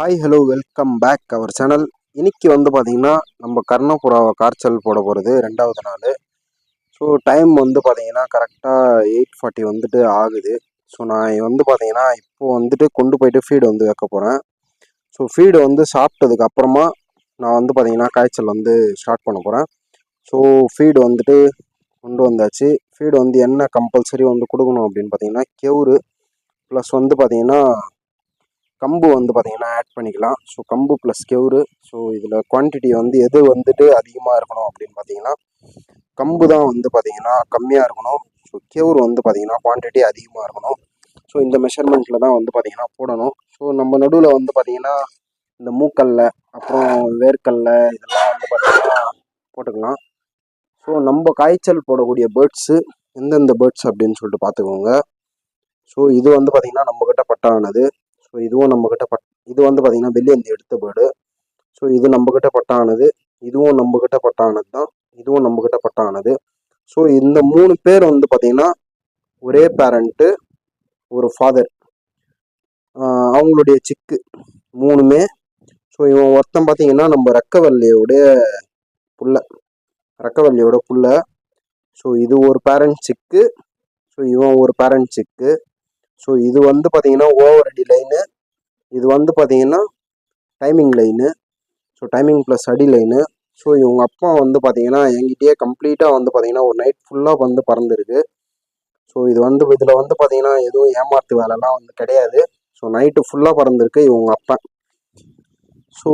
Hi hello welcome back our channel இன்னைக்கு வந்து பார்த்தீங்கன்னா நம்ம கர்ணபுராவை காய்ச்சல் போட போகிறது ரெண்டாவது நாள். ஸோ டைம் வந்து பார்த்தீங்கன்னா கரெக்டாக எயிட் ஃபார்ட்டி வந்துட்டு ஆகுது. ஸோ நான் வந்து பார்த்தீங்கன்னா இப்போது வந்துட்டு கொண்டு போயிட்டு ஃபீடு வந்து வைக்க போகிறேன் ஸோ ஃபீடு வந்து சாப்பிட்டதுக்கு அப்புறமா நான் வந்து பார்த்தீங்கன்னா காய்ச்சல் வந்து ஸ்டார்ட் பண்ண போகிறேன் ஸோ ஃபீடு வந்துட்டு கொண்டு வந்தாச்சு. ஃபீடு வந்து என்ன கம்பல்சரி வந்து கொடுக்கணும் அப்படின்னு பார்த்தீங்கன்னா கெவுரு. ப்ளஸ் வந்து பார்த்தீங்கன்னா கம்பு வந்து பார்த்தீங்கன்னா ஆட் பண்ணிக்கலாம். ஸோ கம்பு ப்ளஸ் கெவுரு. ஸோ இதில் குவான்டிட்டி வந்து எது வந்துட்டு அதிகமாக இருக்கணும் அப்படின்னு பார்த்தீங்கன்னா கம்பு தான் வந்து பார்த்தீங்கன்னா கம்மியாக இருக்கணும். ஸோ கெவுரு வந்து பார்த்தீங்கன்னா குவான்டிட்டி அதிகமாக இருக்கணும். ஸோ இந்த மெஷர்மெண்ட்டில் தான் வந்து பார்த்தீங்கன்னா போடணும். ஸோ நம்ம நடுவில் வந்து பார்த்தீங்கன்னா இந்த மூக்கல்ல அப்புறம் வேர்க்கல்ல இதெல்லாம் வந்து பார்த்தீங்கன்னா போட்டுக்கலாம். ஸோ நம்ம காய்ச்சல் போடக்கூடிய பேர்ட்ஸு எந்தெந்த பேர்ட்ஸ் அப்படின்னு சொல்லிட்டு பார்த்துக்கோங்க ஸோ இது வந்து பார்த்தீங்கன்னா நம்மக்கிட்ட பட்டானது. ஸோ இதுவும் நம்மக்கிட்ட பட் இது வந்து பார்த்தீங்கன்னா வெளியேந்து எடுத்த பேர்டு. ஸோ இது நம்மக்கிட்ட பட்டானது. இதுவும் நம்மக்கிட்ட பட்டானது தான். இதுவும் நம்மக்கிட்ட பட்டானது. ஸோ இந்த மூணு பேர் வந்து பார்த்தீங்கன்னா ஒரே பேரண்ட்டு ஒரு ஃபாதர் அவங்களுடைய சிக்கு மூணுமே. ஸோ இவன் ஒருத்தன் பார்த்தீங்கன்னா நம்ம ரக்கவல்லியோடைய புள்ள. ரக்கவல்லியோட புள்ள. ஸோ இது ஒரு பேரண்ட் சிக்கு ஸோ இவன் ஒரு பேரண்ட் சிக்கு ஸோ இது வந்து பார்த்தீங்கன்னா ஓவர் அடி லைனு இது வந்து பார்த்தீங்கன்னா timing line so timing plus அடி லைனு ஸோ இவங்க அப்பா வந்து பார்த்தீங்கன்னா என்கிட்டயே கம்ப்ளீட்டாக வந்து பார்த்தீங்கன்னா ஒரு நைட் ஃபுல்லாக வந்து பறந்துருக்கு. ஸோ இது வந்து இதில் வந்து பார்த்தீங்கன்னா எதுவும் ஏமாத்து வேலைலாம் வந்து கிடையாது. ஸோ நைட்டு ஃபுல்லாக பறந்துருக்கு இவங்க அப்பா. ஸோ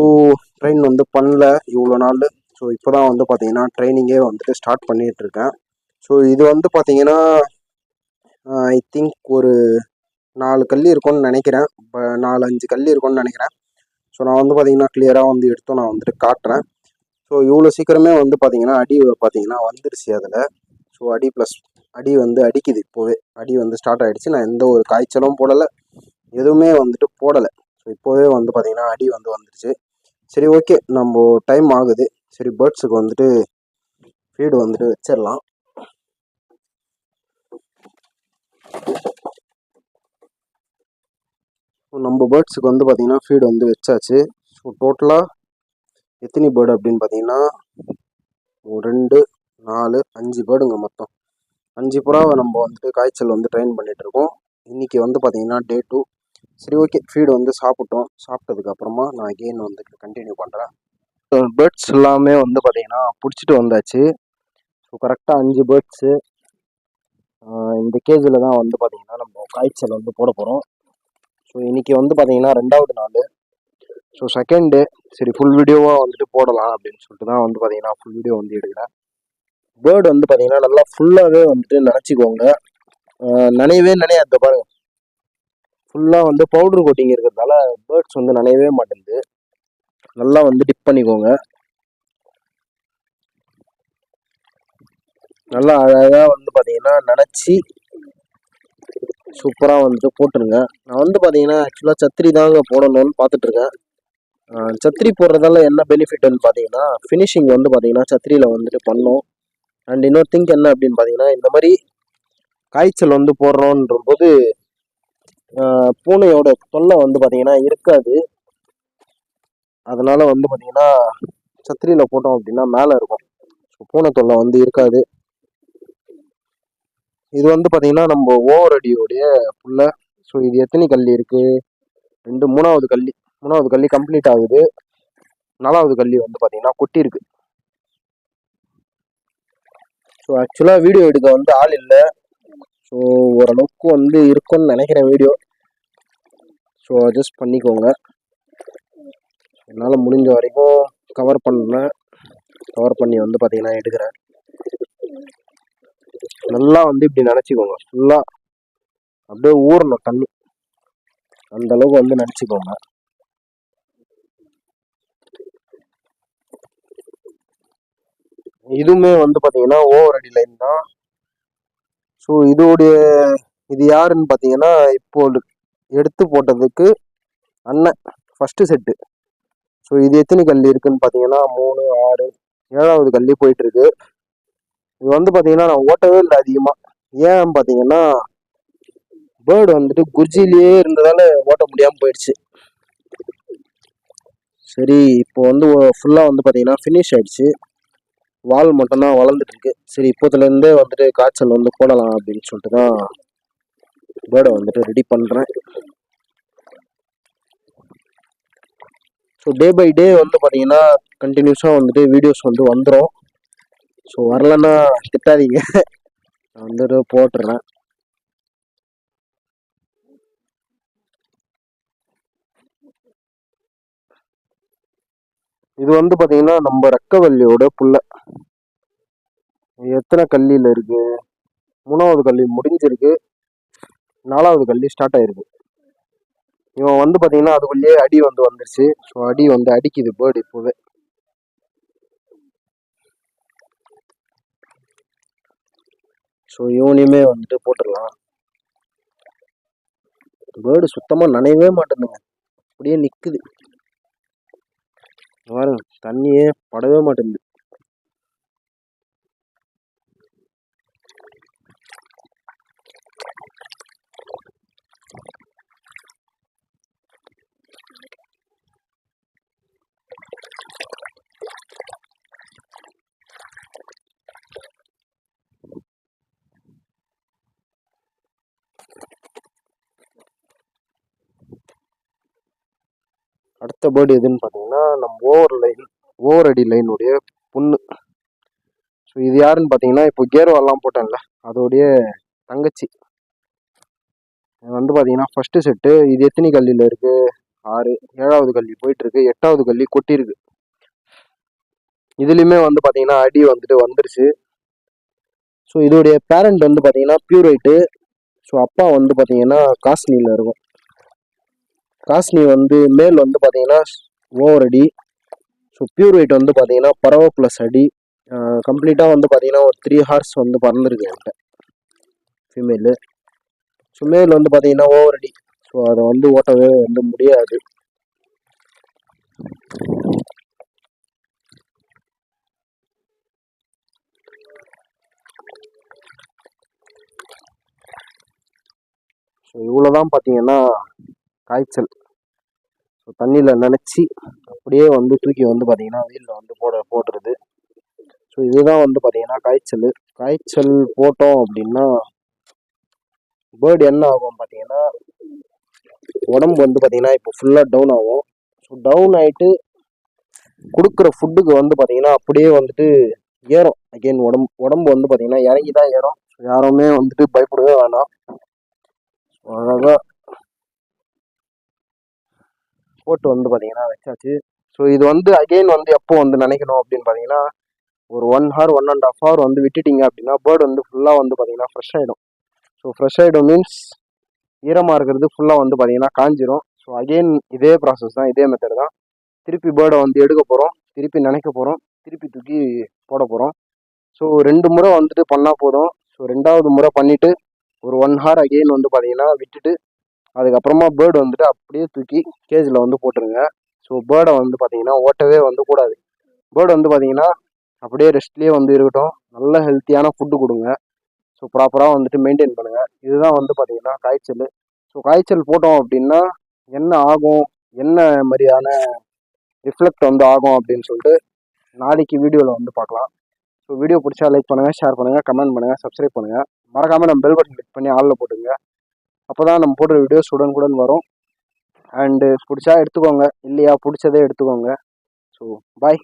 ட்ரெயின் வந்து பண்ணல இவ்வளோ நாள். ஸோ இப்போ தான் வந்து பார்த்தீங்கன்னா ட்ரைனிங்கே வந்துட்டு ஸ்டார்ட் பண்ணிகிட்ருக்கேன் ஸோ இது வந்து பார்த்தீங்கன்னா ஐ திங்க் ஒரு நாலு கல் இருக்கும்னு நினைக்கிறேன். இப்போ நாலு அஞ்சு கல் இருக்கும்னு நினைக்கிறேன். ஸோ நான் வந்து பார்த்திங்கன்னா கிளியராக வந்து எடுத்து நான் வந்துட்டு காட்டுறேன். ஸோ இவ்வளோ சீக்கிரமே வந்து பார்த்திங்கன்னா அடி பார்த்தீங்கன்னா வந்துருச்சு அதில். ஸோ அடி ப்ளஸ் அடி வந்து அடிக்குது இப்போவே. அடி வந்து ஸ்டார்ட் ஆகிடுச்சு நான் எந்த ஒரு காய்ச்சலும் போடலை. எதுவுமே வந்துட்டு போடலை. ஸோ இப்போவே வந்து பார்த்திங்கன்னா அடி வந்து வந்துருச்சு. சரி ஓகே நம்ம டைம் ஆகுது. சரி பேர்ட்ஸுக்கு வந்துட்டு ஃபீடு வந்துட்டு வச்சிடலாம். ஸோ நம்ம பேர்ட்ஸுக்கு வந்து பார்த்தீங்கன்னா ஃபீடு வந்து வச்சாச்சு. ஸோ டோட்டலாக எத்தனை பேர்டு அப்படின்னு பார்த்தீங்கன்னா ஒரு ரெண்டு நாலு அஞ்சு பேர்டுங்க மொத்தம். அஞ்சு புறாவை நம்ம வந்துட்டு காய்ச்சல் வந்து ட்ரெயின் பண்ணிகிட்டு இருக்கோம் இன்றைக்கி வந்து பார்த்தீங்கன்னா டே டூ சரி ஓகே ஃபீடு வந்து சாப்பிட்டோம். சாப்பிட்டதுக்கு அப்புறமா நான் அகெயின் வந்துட்டு கண்டினியூ பண்ணுறேன் பேர்ட்ஸ் எல்லாமே வந்து பார்த்தீங்கன்னா பிடிச்சிட்டு வந்தாச்சு. ஸோ கரெக்டாக அஞ்சு பேர்ட்ஸு. இந்த கேஜில் தான் வந்து பார்த்தீங்கன்னா நம்ம காய்ச்சல் வந்து போட போகிறோம் ஸோ இன்றைக்கி வந்து பார்த்தீங்கன்னா ரெண்டாவது நாள். ஸோ செகண்டு சரி ஃபுல் வீடியோவாக வந்துட்டு போடலாம் அப்படின்னு சொல்லிட்டு தான் வந்து பார்த்தீங்கன்னா ஃபுல் வீடியோ வந்து எடுக்கிறேன். பேர்டு வந்து பார்த்தீங்கன்னா நல்லா ஃபுல்லாகவே வந்துட்டு நினச்சிக்கோங்க. நினைவே நினையாத. பாருங்க. ஃபுல்லாக வந்து பவுட்ரு கோட்டிங் இருக்கிறதால பேர்ட்ஸ் வந்து நினையவே மாட்டேங்குது. நல்லா வந்து டிப் பண்ணிக்கோங்க. நல்லா அழகாக வந்து பார்த்தீங்கன்னா நினச்சி சூப்பராக வந்துட்டு போட்டுருங்க. நான் வந்து பார்த்தீங்கன்னா ஆக்சுவலாக சத்திரி தாங்க போடணும்னு பார்த்துட்ருக்கேன் சத்திரி போடுறதால என்ன பெனிஃபிட்னு பார்த்தீங்கன்னா ஃபினிஷிங் வந்து பார்த்தீங்கன்னா சத்திரியில் வந்துட்டு பண்ணோம். அண்ட் இன்னொரு திங்க் என்ன அப்படின்னு பார்த்தீங்கன்னா இந்த மாதிரி காய்ச்சல் வந்து போடுறோன்ற போது பூனையோட தொல்லை வந்து பார்த்தீங்கன்னா இருக்காது. அதனால் வந்து பார்த்தீங்கன்னா சத்திரியில் போட்டோம் அப்படின்னா மேலே இருக்கும். ஸோ பூனை தொல்லை வந்து இருக்காது. இது வந்து பார்த்தீங்கன்னா நம்ம ஓவர் அடியோடைய புள்ள. ஸோ இது எத்தனை கல்லி இருக்குது ரெண்டு மூணாவது கல்லி. மூணாவது கல்லி கம்ப்ளீட் ஆகுது. நாலாவது கல்லி வந்து பார்த்தீங்கன்னா குட்டி இருக்கு. ஸோ ஆக்சுவலாக வீடியோ எடுக்க வந்து ஆள் இல்லை. ஸோ ஓரளவுக்கு வந்து இருக்கும்னு நினைக்கிறேன் வீடியோ ஸோ அட்ஜஸ்ட் பண்ணிக்கோங்க. என்னால் முடிஞ்ச வரைக்கும் கவர் பண்ணேன் கவர் பண்ணி வந்து பார்த்தீங்கன்னா எடுக்கிறேன். நல்லா வந்து இப்படி நினச்சிக்கோங்க. ஃபுல்லாக அப்படியே ஊறணும் தண்ணி. அந்த அளவுக்கு வந்து நினச்சிக்கோங்க. இதுவுமே வந்து பார்த்தீங்கன்னா ஓவர் அடி லைன் தான். ஸோ இதோடைய இது யாருன்னு பார்த்தீங்கன்னா இப்போ எடுத்து போட்டதுக்கு அண்ணன் ஃபஸ்ட்டு செட்டு ஸோ இது எத்தனை கல்லி இருக்குன்னு பார்த்தீங்கன்னா மூணு ஆறு ஏழாவது கல்லி போயிட்டுருக்கு இது வந்து பார்த்தீங்கன்னா நான் ஓட்டவே இல்லை அதிகமாக ஏன் பார்த்தீங்கன்னா பேர்டு வந்துட்டு குர்ஜிலேயே இருந்ததால் ஓட்ட முடியாமல் போயிடுச்சு. சரி இப்போ வந்து ஃபுல்லாக வந்து பார்த்தீங்கன்னா ஃபினிஷ் ஆகிடுச்சு வால் மட்டும்தான் வளர்ந்துட்டுருக்கு. சரி இப்போத்துலேருந்தே வந்துட்டு காய்ச்சல் வந்து போடலாம் அப்படின்னு சொல்லிட்டு தான் பேர்டை வந்துட்டு ரெடி பண்ணுறேன் ஸோ டே பை டே வந்து பார்த்தீங்கன்னா கண்டினியூஸாக வந்துட்டு வீடியோஸ் வந்து வந்துடும் ஸோ வரலன்னா திட்டாதீங்க. நான் வந்துட்டு போட்டுறேன். இது வந்து பார்த்தீங்கன்னா நம்ம ரக்கவல்லியோட புள்ள. எத்தனை கல்லியில் இருக்கு? மூணாவது கல்லி முடிஞ்சிருக்கு. நாலாவது கல்லி ஸ்டார்ட் ஆயிருக்கு. இவன் வந்து பார்த்தீங்கன்னா அதுக்குள்ளேயே அடி வந்து வந்துருச்சு. ஸோ அடி வந்து அடிக்குது பேர்டு இப்போவே. ஸோ இவனையுமே வந்துட்டு போட்டுடலாம். பேர்டு சுத்தமாக நனையவே மாட்டேங்குதுங்க அப்படியே நிற்குது பாருங்க தண்ணியே படவே மாட்டேங்குது அடுத்த பேர்டு எதுன்னு பார்த்தீங்கன்னா நம்ம ஓவர் லைன் ஓவர் அடி லைனுடைய பொண்ணு. ஸோ இது யாருன்னு பார்த்தீங்கன்னா இப்போ கேர்வாலாம் போட்டேன்ல அதோடைய தங்கச்சி. வந்து பார்த்தீங்கன்னா ஃபஸ்ட்டு செட்டு இது எத்தனை கல்லியில் இருக்குது ஆறு. ஏழாவது கல்லி போயிட்டுருக்கு. எட்டாவது கல்லி கொட்டியிருக்கு இதுலேயுமே வந்து பார்த்தீங்கன்னா அடி வந்துட்டு வந்துருச்சு. ஸோ இதோடைய பேரண்ட் வந்து பார்த்தீங்கன்னா பியூரைட்டு ஸோ அப்பா வந்து பார்த்தீங்கன்னா காஸ்னியில் இருக்கும். காஸ்னி வந்து மேல் வந்து பார்த்தீங்கன்னா ஓவர் அடி ஸோ பியூர் வெயிட் வந்து பார்த்தீங்கன்னா பறவை ப்ளஸ் அடி கம்ப்ளீட்டாக வந்து பார்த்தீங்கன்னா ஒரு த்ரீ ஹார்ஸ் வந்து பறந்துருக்கு என்கிட்ட. ஃபீமேலு ஸோ மேல் வந்து பார்த்தீங்கன்னா ஓவர் அடி ஸோ அதை வந்து ஓட்டவே வந்து முடியாது. ஸோ இவ்வளோதான் பார்த்தீங்கன்னா காய்ச்சல். ஸோ தண்ணியில் நனைச்சி அப்படியே வந்து தூக்கி வந்து பார்த்திங்கன்னா வெயிலில் வந்து போட போடுறது ஸோ இதுதான் வந்து பார்த்திங்கன்னா காய்ச்சல். காய்ச்சல் போட்டோம் அப்படின்னா பேர்டு என்ன ஆகும் பார்த்தீங்கன்னா உடம்பு வந்து பார்த்திங்கன்னா இப்போ ஃபுல்லாக டவுன் ஆகும். ஸோ டவுன் ஆகிட்டு கொடுக்குற ஃபுட்டுக்கு வந்து பார்த்திங்கன்னா அப்படியே வந்துட்டு ஏறும். அகெயின் உடம்பு உடம்பு வந்து பார்த்திங்கன்னா இறங்கி தான் ஏறும் யாருமே வந்துட்டு பயப்படவே வேணாம். அழகாக போட்டு வந்து பார்த்தீங்கன்னா வச்சாச்சு. ஸோ இது வந்து அகெயின் வந்து எப்போ வந்து நினைக்கணும் அப்படின்னு பார்த்தீங்கன்னா ஒரு one hour one and half hour வந்து விட்டுட்டீங்க அப்படின்னா பேர்டு வந்து ஃபுல்லாக வந்து பார்த்தீங்கன்னா ஃப்ரெஷ் ஆகிடும் ஸோ ஃப்ரெஷ் ஆகிடும் மீன்ஸ் ஈரமாக இருக்கிறது ஃபுல்லாக வந்து பார்த்தீங்கன்னா காஞ்சிரும். ஸோ அகெயின் இதே ப்ராசஸ் தான் இதே மெத்தட் தான். திருப்பி பேர்டை வந்து எடுக்க போகிறோம் திருப்பி நினைக்க போகிறோம் திருப்பி தூக்கி போட போகிறோம் ஸோ ரெண்டு முறை வந்துட்டு பண்ணால் போதும். ஸோ ரெண்டாவது முறை பண்ணிவிட்டு ஒரு ஒன் ஹவர் அகெயின் வந்து பார்த்தீங்கன்னா விட்டுட்டு அதுக்கப்புறமா பேர்டு வந்துட்டு அப்படியே தூக்கி கேஜில் வந்து போட்டுருங்க. ஸோ பேர்டை வந்து பார்த்தீங்கன்னா ஓட்டவே வந்து கூடாது. பேர்டு வந்து பார்த்தீங்கன்னா அப்படியே ரெஸ்ட்லேயே வந்து இருக்கட்டும். நல்ல ஹெல்த்தியான ஃபுட்டு கொடுங்க. ஸோ ப்ராப்பராக வந்துட்டு மெயின்டைன் பண்ணுங்கள் இதுதான் வந்து பார்த்தீங்கன்னா காய்ச்சல். ஸோ காய்ச்சல் போட்டோம் அப்படின்னா என்ன ஆகும்? என்ன மாதிரியான ரிஃப்ளெக்ட் வந்து ஆகும் அப்படின்னு சொல்லிட்டு நாளைக்கு வீடியோவில் வந்து பார்க்கலாம் ஸோ வீடியோ பிடிச்சா லைக் பண்ணுங்கள் ஷேர் பண்ணுங்கள் கமெண்ட் பண்ணுங்கள் சப்ஸ்கிரைப் பண்ணுங்கள் மறக்காமல் நம்ம பெல் பட்டன் கிளிக் பண்ணி ஆளில் போட்டுங்க அப்போ தான் நம்ம போடுற வீடியோஸ் உடனுக்குடன் வரும். அண்டு பிடிச்சா எடுத்துக்கோங்க. இல்லையா பிடிச்சதே எடுத்துக்கோங்க. So bye